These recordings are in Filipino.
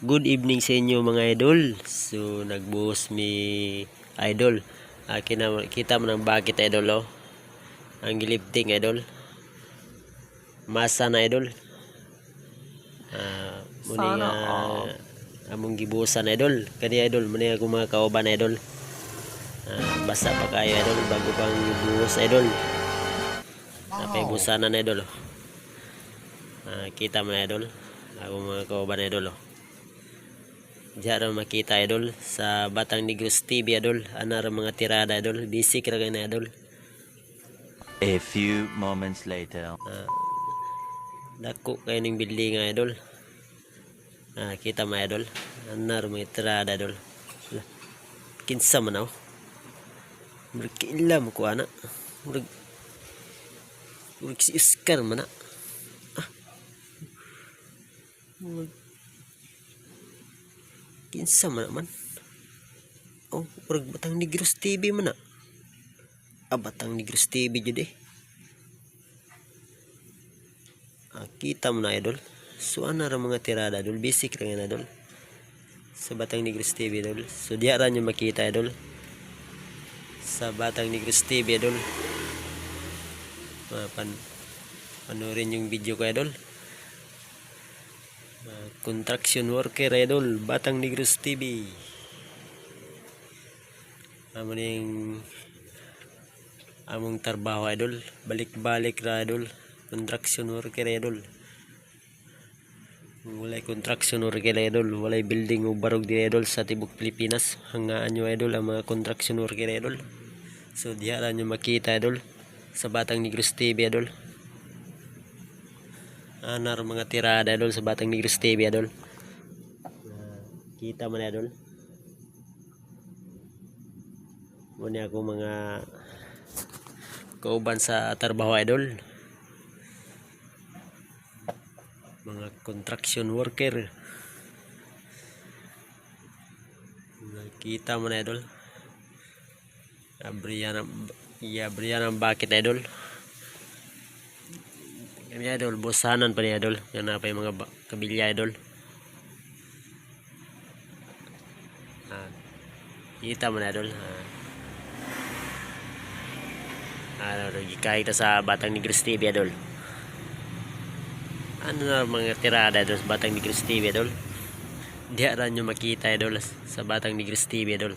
Good evening sa inyo mga idol. So nagbuhos mi idol. Ah, kina, kita mo ng bakit idol oh. Ang gilipting idol. Masa na idol. Ah, muni Sana nga among gibuhusan idol. Kani idol muni ako mga kauban idol. Ah, basa pa kayo idol bago pang gibuhos idol. Napay busanan idol. oh. Ah, kita mo idol. Ako mga kauban idol oh. Diyan ra makita idol sa Batang Negros TV idol. Ana ra mga tirada idol. Basic ra na idol. A few moments later. Dako kay ning building idol. Ah, kita mo idol. Ana ra mga tirada idol. Kinsa man ako. Murag kiilam ko ana. Murag Murag si Oscar man na. Ah. Murag Kinsa man naman. Oh, murag Batang Negros TV man na. Ah, Batang Negros TV jud eh. Ah, kita mo na idol. So ana ra mga tirada idol, basic ra yan idol. Sa Batang Negros TV idol. So diya ra nyo makita idol. Sa Batang Negros TV idol. Ah, pan panoorin yung video ko idol. Construction worker idol, Batang Negros TV. Amo ning among trabaho idol, balik-balik ra idol, construction worker idol. Walay construction worker idol, walay building o barog di idol sa tibok Pilipinas. Hangaan nyo idol ang mga construction worker idol. So diha ra nyo makita idol sa Batang Negros TV idol. Anar mga tirada idol sa Batang Negros TV idol. Ah, kita man idol. Muna ako mga kauban sa trabaho idol. Mga construction worker. Nakita mo na idol. Abriyan ang Iabriyan ang bakit idol. Yan idol, busanan pa ni idol. Yan na pa yung mga kabilya idol. Ah, kita mo na idol. Ah. Ano, kahit sa Batang Negros TV idol. Ano na mga tirada idol sa Batang Negros TV idol. Diya ra nyo makita idol sa Batang Negros TV idol.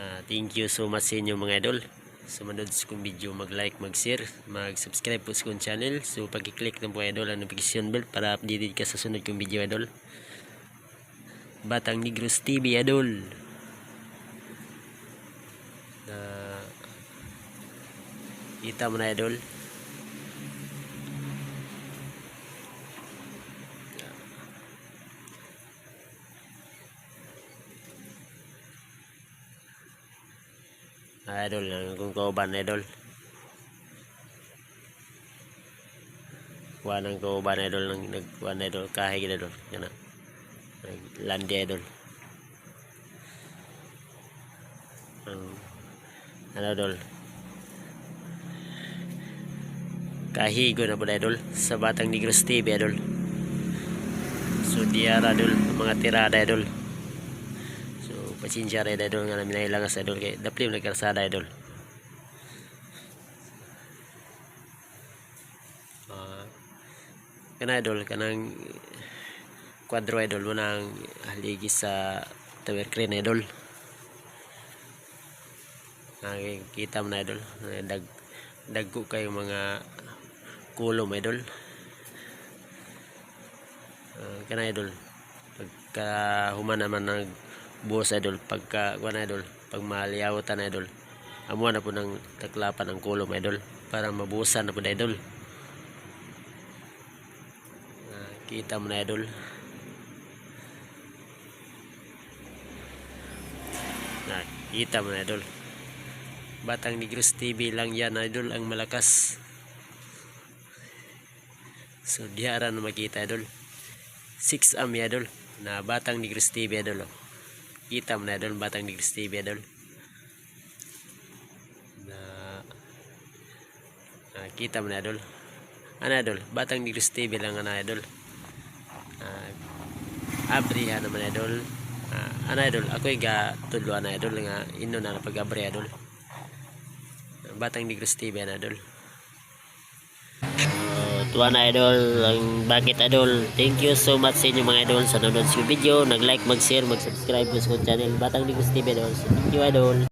Ah, thank you so much sa inyo mga idol. Sumunod sa kong video, mag-like, mag-share, mag-subscribe po sa kong channel. So, pag-click na po idol ang notification bell para updated ka sa sunod kong video idol. Batang Negros TV idol. Ah, kita mo na idol. Idol ang kung kauban idol kuha ng kauban idol nang nagkuha na idol kahig idol yan na. Landi idol ang ano idol kahigo na po idol sa Batang Negros TV idol so diara idol mga tirada idol pasensya rin idol nga namin nailangas idol kay daplim nagkarsada idol. Ah, kana idol kanang kwadro idol mo nang haligi sa tower crane idol. Nakikita mo na idol. Dag dagko kayo mga kulom idol. Ah, kana idol. Pagka human naman nag buhos idol. Pagka kuan idol. Pag maliyawatan idol. Amo na po ng taklapan ng kulom idol. Para mabuhusan na po na idol. Ah, kita mo na idol. Ah, kita mo na idol. Batang Negros TV lang yan idol ang malakas. So diara na makita idol. 6 am idol na Batang Negros TV idol. oh. Kita mo na idol, Batang Negros TV idol. Na ah, kita mo na idol. Ano idol, Batang Negros TV lang ano idol. Ah, abrihan naman idol. Ah, ano idol, ako ga tudloan na idol nga ino na pag abri idol. Batang Negros TV na idol. Tuwa na idol, ang bakit idol. Thank you so much sa inyo mga idol sa nanonood sa video. Nag-like, mag-share, mag-subscribe sa channel Batang Negros TV idol. Thank you idol.